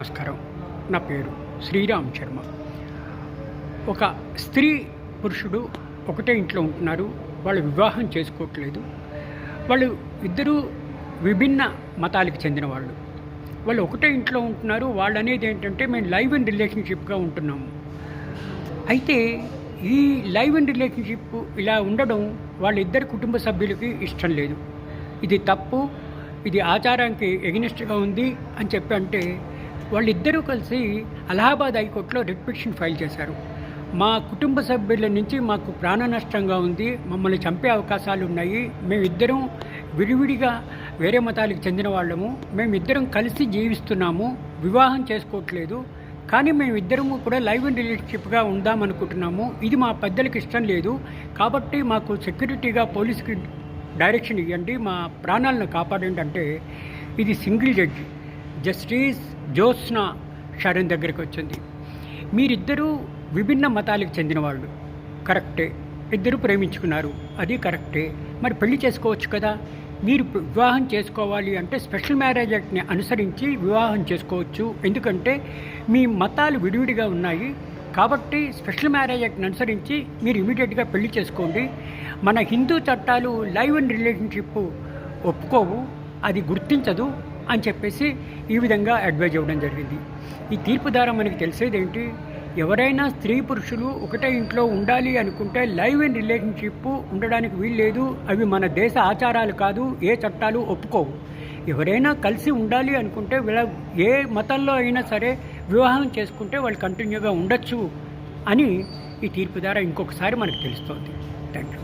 నమస్కారం. నా పేరు శ్రీరామ్ శర్మ. ఒక స్త్రీ పురుషుడు ఒకటే ఇంట్లో ఉంటున్నారు. వాళ్ళు వివాహం చేసుకోవట్లేదు. వాళ్ళు ఇద్దరూ విభిన్న మతాలకు చెందిన వాళ్ళు. వాళ్ళు ఒకటే ఇంట్లో ఉంటున్నారు. వాళ్ళు అనేది ఏంటంటే మేము లైవ్ ఇన్ రిలేషన్షిప్గా ఉంటున్నాము. అయితే ఈ లైవ్ ఇన్ రిలేషన్షిప్ ఇలా ఉండడం వాళ్ళిద్దరి కుటుంబ సభ్యులకి ఇష్టం లేదు. ఇది తప్పు. ఇది ఆచారానికి ఎగ్నిస్ట్గా ఉంది అని చెప్పి అంటే వాళ్ళిద్దరూ కలిసి అలహాబాద్ హైకోర్టులో రిట్ పిటిషన్ ఫైల్ చేశారు. మా కుటుంబ సభ్యుల నుంచి మాకు ప్రాణ నష్టంగా ఉంది మమ్మల్ని చంపే అవకాశాలు ఉన్నాయి. మేమిద్దరం విడివిడిగా వేరే మతాలకు చెందిన వాళ్ళము. మేమిద్దరం కలిసి జీవిస్తున్నాము వివాహం చేసుకోవట్లేదు. కానీ మేమిద్దరము కూడా లైవ్ ఇన్ రిలేషన్షిప్గా ఉందామనుకుంటున్నాము. ఇది మా పెద్దలకు ఇష్టం లేదు. కాబట్టి మాకు సెక్యూరిటీగా పోలీస్కి డైరెక్షన్ ఇవ్వండి మా ప్రాణాలను కాపాడండి అంటే ఇది single judge. Justice Jyotsna Sharan దగ్గరికి వచ్చింది. మీరిద్దరూ విభిన్న మతాలకు చెందిన వాళ్ళు కరెక్టే. ఇద్దరు ప్రేమించుకున్నారు. అది కరెక్టే. మరి పెళ్ళి చేసుకోవచ్చు కదా? మీరు వివాహం చేసుకోవాలి అంటే స్పెషల్ మ్యారేజ్ యాక్ట్ని అనుసరించి వివాహం చేసుకోవచ్చు. ఎందుకంటే మీ మతాలు విడివిడిగా ఉన్నాయి. కాబట్టి స్పెషల్ మ్యారేజ్ యాక్ట్ని అనుసరించి మీరు ఇమీడియట్గా పెళ్ళి చేసుకోండి. మన హిందూ చట్టాలు లైవ్ అండ్ రిలేషన్షిప్ ఒప్పుకోవు. అది గుర్తించదు. అని చెప్పేసి ఈ విధంగా అడ్వైజ్ అవ్వడం జరిగింది. ఈ తీర్పు ద్వారా మనకి తెలిసేది ఏంటి? ఎవరైనా స్త్రీ పురుషులు ఒకటే ఇంట్లో ఉండాలి అనుకుంటే లైవ్ ఇన్ రిలేషన్షిప్ ఉండడానికి వీల్లేదు. అవి మన దేశ ఆచారాలు కాదు ఏ చట్టాలు ఒప్పుకోవు. ఎవరైనా కలిసి ఉండాలి అనుకుంటే వీళ్ళ ఏ మతంలో అయినా సరే వివాహం చేసుకుంటే వాళ్ళు కంటిన్యూగా ఉండొచ్చు అని ఈ తీర్పు ద్వారా ఇంకొకసారి మనకు తెలుస్తుంది. Thank you